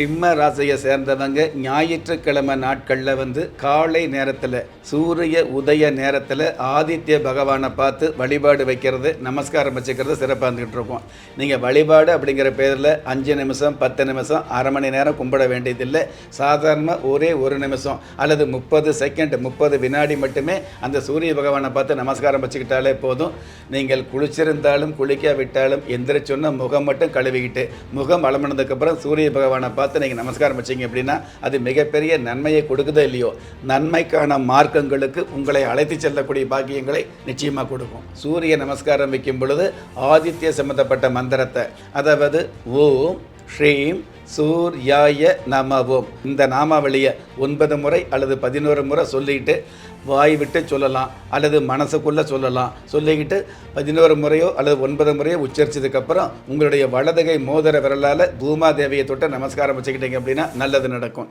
சிம்ம ராசியை சேர்ந்தவங்க ஞாயிற்றுக்கிழமை நாட்களில் வந்து காலை நேரத்தில் சூரிய உதய நேரத்தில் ஆதித்ய பகவானை பார்த்து வழிபாடு வைக்கிறது நமஸ்காரம் வச்சுக்கிறது சிறப்பாக இருந்துகிட்டு இருக்கோம். நீங்கள் வழிபாடு அப்படிங்கிற பேரில் அஞ்சு நிமிஷம் பத்து நிமிஷம் அரை மணி நேரம் கும்பிட வேண்டியதில்லை. சாதாரணமாக ஒரே ஒரு நிமிஷம் அல்லது முப்பது செகண்ட் முப்பது வினாடி மட்டுமே அந்த சூரிய பகவானை பார்த்து நமஸ்காரம் வச்சுக்கிட்டாலே போதும். நீங்கள் குளிச்சிருந்தாலும் குளிக்காவிட்டாலும் எந்திரிச்சோன்னா முகம் மட்டும் கழுவிக்கிட்டு முகம் அலம்பினதுக்கப்புறம் சூரிய பகவானை பார்த்து நீங்கள் நமஸ்காரம் வச்சீங்க அப்படின்னா அது மிகப்பெரிய நன்மையை கொடுக்குதோ இல்லையோ? நன்மைக்கான மார்க்கங்களுக்கு உங்களை அழைத்து செல்லக்கூடிய பாக்கியங்களை நிச்சயமாக கொடுக்கும். சூரிய நமஸ்காரம் வைக்கும் பொழுது ஆதித்ய சம்பந்தப்பட்ட மந்திரத்தை அதாவது ஓம் ஸ்ரீம் சூர்யாய நாமாவோம். இந்த நாமாவளியை ஒன்பது முறை அல்லது பதினோரு முறை சொல்லிட்டு வாய் விட்டு சொல்லலாம் அல்லது மனசுக்குள்ளே சொல்லலாம். சொல்லிக்கிட்டு பதினோரு முறையோ அல்லது ஒன்பது முறையோ உச்சரித்ததுக்கப்புறம் உங்களுடைய வலதுகை மோதிர விரலால் பூமாதேவியை தொட்டு நமஸ்காரம் வச்சுக்கிட்டீங்க அப்படின்னா நல்லது நடக்கும்.